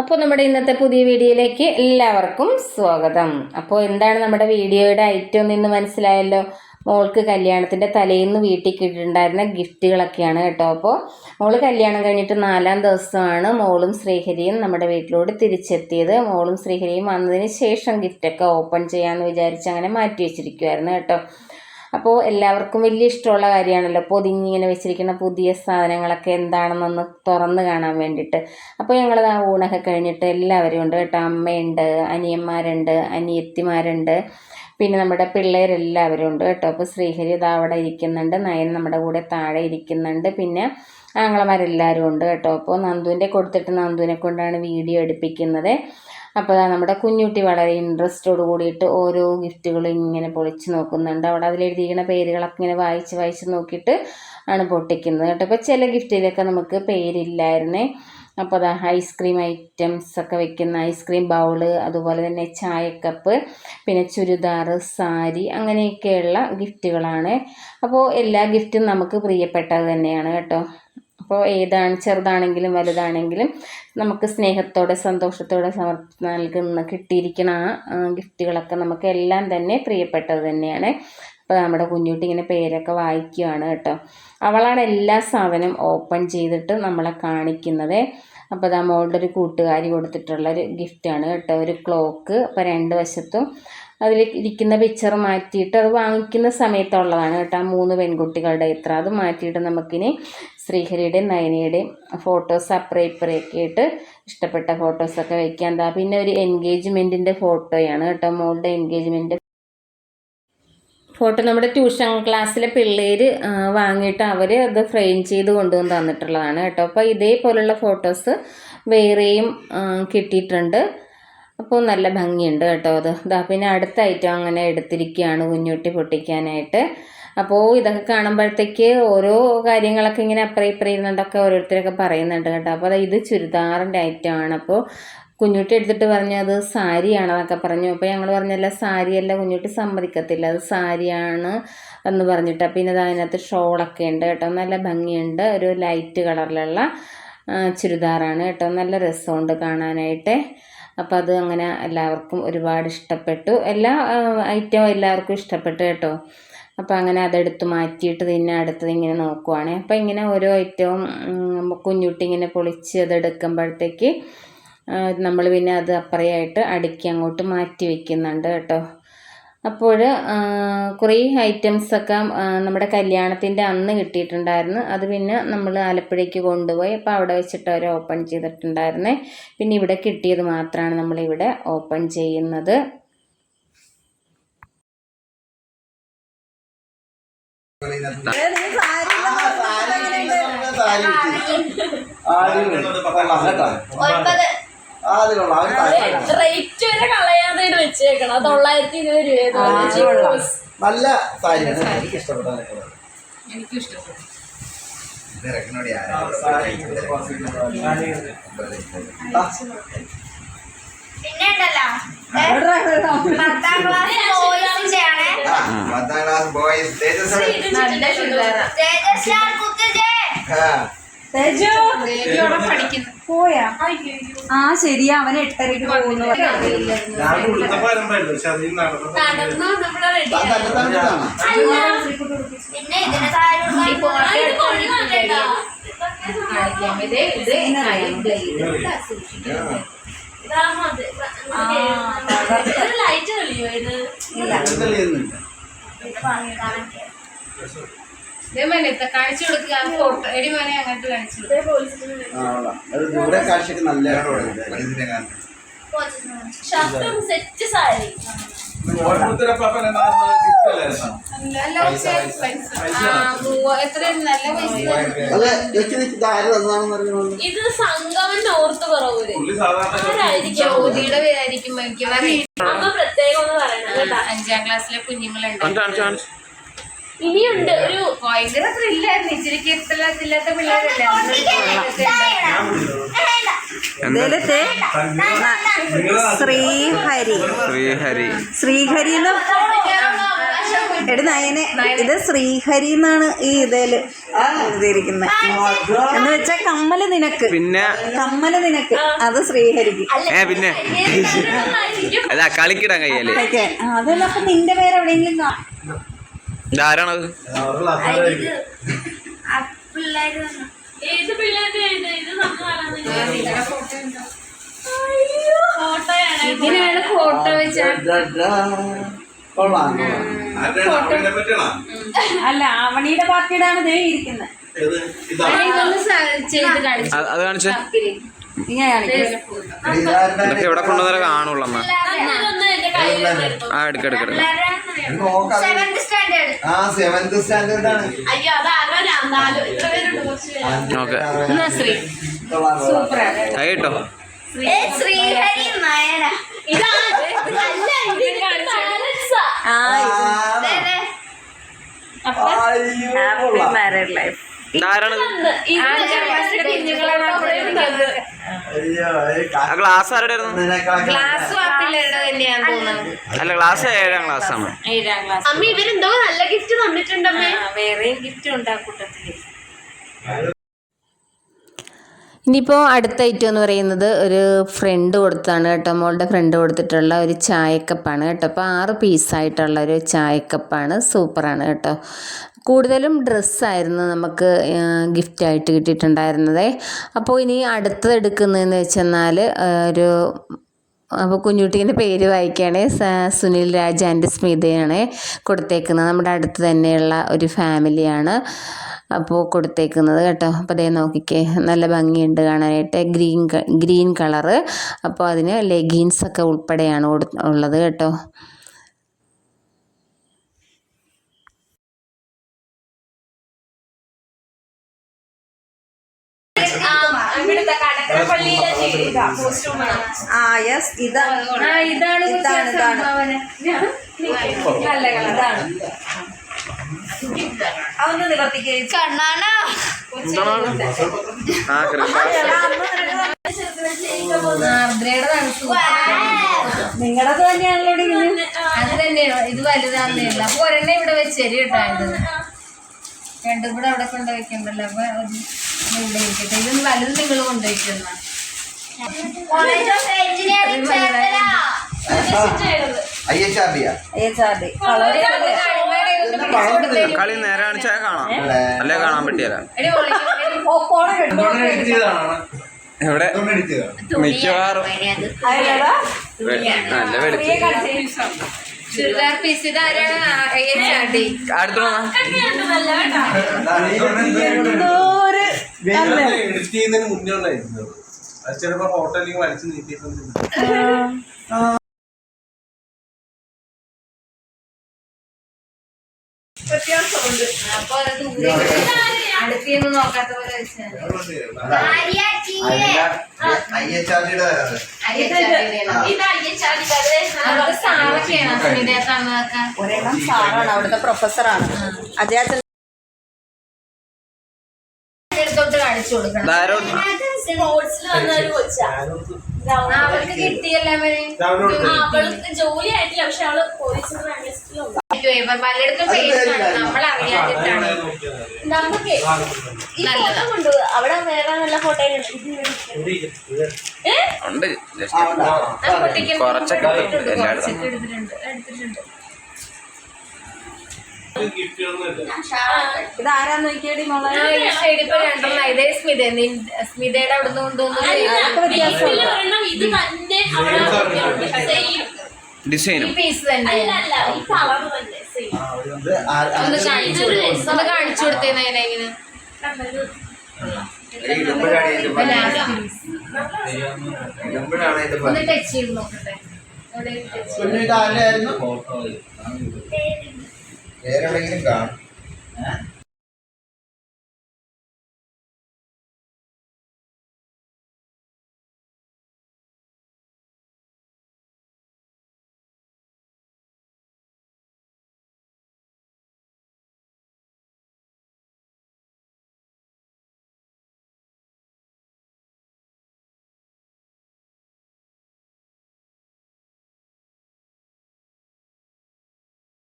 അപ്പോൾ നമ്മുടെ ഇന്നത്തെ പുതിയ വീഡിയോയിലേക്ക് എല്ലാവർക്കും സ്വാഗതം. അപ്പോൾ എന്താണ് നമ്മുടെ വീഡിയോയുടെ ഐറ്റം എന്ന് മനസ്സിലായല്ലോ? മോൾക്ക് കല്യാണത്തിന്റെ തലേന്ന് വീട്ടിൽ കിട്ടിയിട്ടുണ്ടായിരുന്ന ഗിഫ്റ്റുകളൊക്കെയാണ് കേട്ടോ. അപ്പോൾ മോൾ കല്യാണം കഴിഞ്ഞിട്ട് നാലാം ദിവസമാണ് മോളും ശ്രീഹരിയും നമ്മുടെ വീട്ടിലോട് തിരിച്ചെത്തിയത്. മോളും ശ്രീഹരിയും വന്നതിന് ശേഷം ഗിഫ്റ്റൊക്കെ ഓപ്പൺ ചെയ്യാമെന്ന് വിചാരിച്ച് അങ്ങനെ മാറ്റി വെച്ചിരിക്കുമായിരുന്നു കേട്ടോ. അപ്പോൾ എല്ലാവർക്കും വലിയ ഇഷ്ടമുള്ള കാര്യമാണല്ലോ. പൊതിഞ്ഞിങ്ങനെ വെച്ചിരിക്കുന്ന പുതിയ സാധനങ്ങളൊക്കെ എന്താണെന്നൊന്ന് തുറന്ന് കാണാൻ വേണ്ടിയിട്ട്. അപ്പോൾ ഞങ്ങളത് ആ ഊണൊക്കെ കഴിഞ്ഞിട്ട് എല്ലാവരും ഉണ്ട് കേട്ടോ. അമ്മയുണ്ട് അനിയന്മാരുണ്ട് അനിയത്തിമാരുണ്ട്. പിന്നെ നമ്മുടെ പിള്ളേരെല്ലാവരും ഉണ്ട് കേട്ടോ. അപ്പോൾ ശ്രീഹരി ഇതാ അവിടെ ഇരിക്കുന്നുണ്ട്. നയൻ നമ്മുടെ കൂടെ താഴെ ഇരിക്കുന്നുണ്ട്. പിന്നെ ആങ്ങളമാരെല്ലാവരും ഉണ്ട് കേട്ടോ. അപ്പോൾ നന്ദുവിന്റെ കൊടുത്തിട്ട് നന്ദുവിനെ കൊണ്ടാണ് വീഡിയോ എടുപ്പിക്കുന്നത്. അപ്പോൾ നമ്മുടെ കുഞ്ഞുട്ടി വളരെ ഇൻട്രസ്റ്റോട് കൂടിയിട്ട് ഓരോ ഗിഫ്റ്റുകൾ ഇങ്ങനെ പൊളിച്ച് നോക്കുന്നുണ്ട്. അവിടെ അതിലെഴുതിയിരിക്കുന്ന പേരുകളൊക്കെ ഇങ്ങനെ വായിച്ച് വായിച്ച് നോക്കിയിട്ട് ആണ് പൊട്ടിക്കുന്നത് കേട്ടോ. അപ്പോൾ ചില ഗിഫ്റ്റിലൊക്കെ നമുക്ക് പേരില്ലായിരുന്നേ. അപ്പോൾ അതാ ഐസ്ക്രീം ഐറ്റംസ് ഒക്കെ വെക്കുന്ന ഐസ്ക്രീം ബൗൾ അതുപോലെ തന്നെ ചായക്കപ്പ് പിന്നെ ചുരിദാർ സാരി അങ്ങനെയൊക്കെയുള്ള ഗിഫ്റ്റുകളാണ് അപ്പോൾ എല്ലാ ഗിഫ്റ്റും നമുക്ക് പ്രിയപ്പെട്ടത് തന്നെയാണ് കേട്ടോ. അപ്പോൾ ഏതാണ് ചെറുതാണെങ്കിലും വലുതാണെങ്കിലും നമുക്ക് സ്നേഹത്തോടെ സന്തോഷത്തോടെ സമർ നൽകുന്ന കിട്ടിയിരിക്കുന്ന ആ ഗിഫ്റ്റുകളൊക്കെ നമുക്ക് എല്ലാം തന്നെ പ്രിയപ്പെട്ടത് തന്നെയാണ്. അപ്പോൾ നമ്മുടെ കുഞ്ഞുട്ടി ഇങ്ങനെ പേരൊക്കെ വായിക്കുകയാണ് കേട്ടോ. അവളാണ് എല്ലാ സാധനവും ഓപ്പൺ ചെയ്തിട്ട് നമ്മളെ കാണിക്കുന്നത്. അപ്പോൾ അതാ മോളുടെ ഒരു കൂട്ടുകാരി കൊടുത്തിട്ടുള്ള ഒരു ഗിഫ്റ്റാണ് കേട്ടോ. ഒരു ക്ലോക്ക് അപ്പോൾ രണ്ട് വശത്തും അതിൽ ഇരിക്കുന്ന പിക്ചർ മാറ്റിയിട്ട് അത് വാങ്ങിക്കുന്ന സമയത്തുള്ളതാണ് കേട്ടോ. മൂന്ന് പെൺകുട്ടികളുടെ ഇത്ര അത് മാറ്റിയിട്ട് നമുക്കിനി ശ്രീഹരിയുടെയും നയനയുടെയും ഫോട്ടോസ് അപ്പുറം ഇപ്പുറയൊക്കെ ആയിട്ട് ഇഷ്ടപ്പെട്ട ഫോട്ടോസൊക്കെ വെക്കാൻ. എന്താ പിന്നെ ഒരു എൻഗേജ്മെന്റിന്റെ ഫോട്ടോയാണ് കേട്ടോ മോളുടെ എൻഗേജ്മെന്റ് ഫോട്ടോ നമ്മുടെ ട്യൂഷൻ ക്ലാസ്സിലെ പിള്ളേർ വാങ്ങിയിട്ട് അവർ അത് ഫ്രെയിം ചെയ്ത് കൊണ്ടുവന്ന് തന്നിട്ടുള്ളതാണ് കേട്ടോ. അപ്പോൾ ഇതേപോലുള്ള ഫോട്ടോസ് വേറെയും കിട്ടിയിട്ടുണ്ട്. അപ്പോൾ നല്ല ഭംഗിയുണ്ട് കേട്ടോ അത്. ഇതാ പിന്നെ അടുത്ത ഐറ്റം അങ്ങനെ എടുത്തിരിക്കുകയാണ് കുഞ്ഞുട്ടി പൊട്ടിക്കാനായിട്ട്. അപ്പോൾ ഇതൊക്കെ കാണുമ്പോഴത്തേക്ക് ഓരോ കാര്യങ്ങളൊക്കെ ഇങ്ങനെ അപ്പറേ ഇപ്പറേ ഇരുന്നുണ്ടൊക്കെ ഓരോരുത്തരൊക്കെ പറയുന്നുണ്ട് കേട്ടോ. അപ്പോൾ ഇത് ചുരിദാറിന്റെ ആണ്. അപ്പോൾ കുഞ്ഞുട്ടി എടുത്തിട്ട് പറഞ്ഞു അത് സാരിയാണെന്നൊക്കെ പറഞ്ഞു. അപ്പോൾ ഞങ്ങൾ പറഞ്ഞല്ല സാരിയല്ല കുഞ്ഞുട്ടി സമ്മതിക്കത്തില്ല. അത് സാരിയാണ് എന്ന് പറഞ്ഞിട്ട്. പിന്നെ അത് അതിനകത്ത് ഷോളൊക്കെ ഉണ്ട് കേട്ടോ. നല്ല ഭംഗിയുണ്ട്. ഒരു ലൈറ്റ് കളറിലുള്ള ചുരിദാറാണ് കേട്ടോ. നല്ല രസമുണ്ട് കാണാനായിട്ട്. അപ്പോൾ അത് അങ്ങനെ എല്ലാവർക്കും ഒരുപാട് ഇഷ്ടപ്പെട്ടു. എല്ലാ ഐറ്റവും എല്ലാവർക്കും ഇഷ്ടപ്പെട്ടു കേട്ടോ. അപ്പോൾ അങ്ങനെ അതെടുത്ത് മാറ്റിയിട്ട് പിന്നെ അടുത്തത് ഇങ്ങനെ നോക്കുവാണ്. അപ്പോൾ ഇങ്ങനെ ഓരോ ഐറ്റവും കുഞ്ഞുട്ടി ഇങ്ങനെ പൊളിച്ച് അതെടുക്കുമ്പോഴത്തേക്ക് നമ്മൾ പിന്നെ അത് അപ്പറയായിട്ട് അടുക്കി അങ്ങോട്ട് മാറ്റി വെക്കുന്നുണ്ട് കേട്ടോ. അപ്പോൾ കുറേ ഐറ്റംസൊക്കെ നമ്മുടെ കല്യാണത്തിന്റെ അന്ന് കിട്ടിയിട്ടുണ്ടായിരുന്നു. അത് പിന്നെ നമ്മൾ ആലപ്പുഴയ്ക്ക് കൊണ്ടുപോയി അപ്പോൾ അവിടെ വെച്ചിട്ട് അവർ ഓപ്പൺ ചെയ്തിട്ടുണ്ടായിരുന്നേ. പിന്നെ ഇവിടെ കിട്ടിയത് മാത്രമാണ് നമ്മളിവിടെ ഓപ്പൺ ചെയ്യുന്നത്. റേറ്റ് വരെ കളയാതെ വെച്ചേക്കണം. തൊള്ളായിരത്തി ഇരുപത് രൂപ നല്ല സാരിയാണ്. എനിക്ക് ഇഷ്ടപ്പെട്ട എനിക്കും ഇഷ്ടപ്പെട്ടു. പിന്നെ ഉണ്ടല്ലോ പത്താം ക്ലാസ് ബോയ്സ് ആണ് പത്താം ക്ലാസ് ബോയ്സ്. തേജസ് നല്ല ചുരിദാറാ. തേജസ്ലാൽ കുത്തുജേ. പോയാ? ആ ശരിയാ അവൻ എട്ടരക്ക് പോകുന്നു. ഞാൻ പിന്നെ ലൈറ്റ് കളിയോ ഇത് കാണിച്ചു കൊടുക്കുക ഫോട്ടോ എടി മോനെ അങ്ങോട്ട് കാണിച്ചു ദൂരെ കാഴ്ചക്ക് നല്ല ഷർട്ടും സെറ്റ് സാരി. നല്ല പൈസ അത് വെച്ച് വെച്ച് ഇത് സംഗമന്റെ ഓർത്ത് കുറവൂര്. ആരായിരിക്കും? ജ്യോതിയുടെ പേരായിരിക്കും മിക്കവാറും പ്രത്യേകം ഒന്ന് പറയണം കേട്ടാ. അഞ്ചാം ക്ലാസ്സിലെ കുഞ്ഞുങ്ങളുണ്ട്. ഇനിയുണ്ട് ഒരു ഭയങ്കര ത്രില്ലായിരുന്നു ഇച്ചിരി കിട്ടത്തില്ലാത്ത പിള്ളേരല്ലേ. ഇതിലത്തെ ശ്രീഹരി. ശ്രീഹരി. ശ്രീഹരി എന്ന് എടി നയനെ ഇത് ശ്രീഹരി എന്നാണ് ഈ ഇതിൽ എഴുതിയിരിക്കുന്നത് എന്ന് വെച്ചാ കമ്മൽ നിനക്ക്. പിന്നെ? കമ്മൽ നിനക്ക്. അത് ശ്രീഹരിക്ക്. ഏ പിന്നെ? അല്ല കളിക്കിടാൻ കയ്യല്ലേ ഓക്കെ അതല്ല അപ്പൊ നിന്റെ പേര് എവിടെയെങ്കിലും ആരാണത്. ഏത് പിള്ളേരുടെ ഇത് ഇത് നമ്മളാണ് ഫോട്ടോയാണ് ഫോട്ടോ വെച്ച. കൊള്ളാം അല്ല അവണിയുടെ പാർട്ടിയുടെ ആണ് ദേ ഇരിക്കുന്നത് അത് കാണിച്ചേ ഇതൊക്കെ എവിടെ കൊണ്ടുവന്നാലേ കാണുള്ളൂ അമ്മ ആ എടുക്ക എടുക്ക ഓക്കെ കേട്ടോ ശ്രീഹരി നയന ഇതാണ് ഹാപ്പി മാരീഡ് ലൈഫ് ക്ലാസ് ആരുടെ അല്ല. ഗ്ലാസ് ഏഴാം ക്ലാസ് ആണ്. ഏഴാം ക്ലാസ് അമ്മ ഇവരെന്തോ നല്ല ഗിഫ്റ്റ് തന്നിട്ടുണ്ടമ്മേ. വേറെയും ഗിഫ്റ്റ് ഉണ്ട് ആ കൂട്ടത്തിൽ. ഇനിയിപ്പോൾ അടുത്ത ഐറ്റം എന്ന് പറയുന്നത് ഒരു ഫ്രണ്ട് കൊടുത്താണ് കേട്ടോ. മോളുടെ ഫ്രണ്ട് കൊടുത്തിട്ടുള്ള ഒരു ചായക്കപ്പാണ് കേട്ടോ. അപ്പോൾ ആറ് പീസായിട്ടുള്ള ഒരു ചായക്കപ്പാണ്. സൂപ്പറാണ് കേട്ടോ. കൂടുതലും ഡ്രസ്സായിരുന്നു നമുക്ക് ഗിഫ്റ്റായിട്ട് കിട്ടിയിട്ടുണ്ടായിരുന്നത്. അപ്പോൾ ഇനി അടുത്തത് എടുക്കുന്നതെന്ന് വെച്ചെന്നാൽ ഒരു അപ്പോൾ കുഞ്ഞുട്ടീന്റെ പേര് വായിക്കുകയാണേ. സുനിൽ രാജ് ആൻഡ് സ്മിതയാണ് കൊടുത്തേക്കുന്നത്. നമ്മുടെ അടുത്ത് തന്നെയുള്ള ഒരു ഫാമിലിയാണ് അപ്പോൾ കൊടുത്തേക്കുന്നത് കേട്ടോ. അപ്പോൾ ദേ നോക്കിക്കേ നല്ല ഭംഗിയുണ്ട് കാണാനായിട്ട്. Green green colour. അപ്പോൾ അതിന് ലെഗീൻസൊക്കെ ഉൾപ്പെടെയാണ് കൊടു ഉള്ളത് കേട്ടോ. ആ യെസ് ഇതാണ്. ഇതാണ് ഇതാണ്, ഇതാണ്. നല്ല നല്ല കളറാണ് അതൊന്ന് നിവർത്തിക്കേ. കണ്ണാണോ? ആ കൃഷ്ണ. നിങ്ങളത് തന്നെയാണല്ലോ അത് തന്നെയാണ്? ഇത് വലുതാന്നേല്ല അപ്പൊ ഒരെണ്ണം ഇവിടെ വെച്ചേരി കേട്ടോ ഇത്. രണ്ടും കൂടെ അവിടെ കൊണ്ടുപോയിക്കണ്ടല്ലോ അപ്പൊ ഇവിടെ ഇരിക്കട്ടെ. ഇതൊന്ന് വലുത് നിങ്ങൾ Cherthala. I H R D HRD കളി നേരെ കാണിച്ചാൽ കാണാം. അല്ലേ കാണാൻ പറ്റിയല്ല ഇവിടെ മിക്കവാറും. നല്ല വെളുത്ത് ചുരിദാർ പീസ് അടുത്തോ മുന്നേ ചിലപ്പോ വലിച്ചു നീട്ടിയിട്ടുണ്ട് അപ്പൊ അത് അടുത്തൊന്നും നോക്കാത്ത പോലെ വെച്ചാൽ സാറൊക്കെയാണ് തന്നതൊക്കെ ഒരെണ്ണം സാറാണ് അവിടുത്തെ പ്രൊഫസറാണ്. അദ്ദേഹത്തിന് എടുത്തോട്ട് കാണിച്ചു കൊടുക്കണം. സ്പോർട്സിൽ അവർക്ക് കിട്ടിയല്ലേ അവൾ അവൾക്ക് ജോലി ആയിട്ടില്ല പക്ഷെ അവൾ പോലീസിൽ പലയിടത്തും പേര് നമ്മൾ അറിയാതിട്ടാണ് നമുക്ക് ഈ ഫോട്ടോ കൊണ്ടു അവിടെ വേറെ നല്ല ഫോട്ടോ ഉണ്ട്. കുറച്ചൊക്കെ സ്മിതയുടെ അവിടെ സെയിം ഡിസൈനും കാണിച്ചു കൊടുത്തേ? ഒന്ന് കാണിച്ചു കൊടുത്തേന്ന് അതിനെ ഇങ്ങനെ. ഒന്ന് ടച്ച് ചെയ്ത് നോക്കട്ടെ. അവിടെ touch ചെയ്ത്. ആയിരുന്നു വേറെവിടെങ്കിലും കാണും.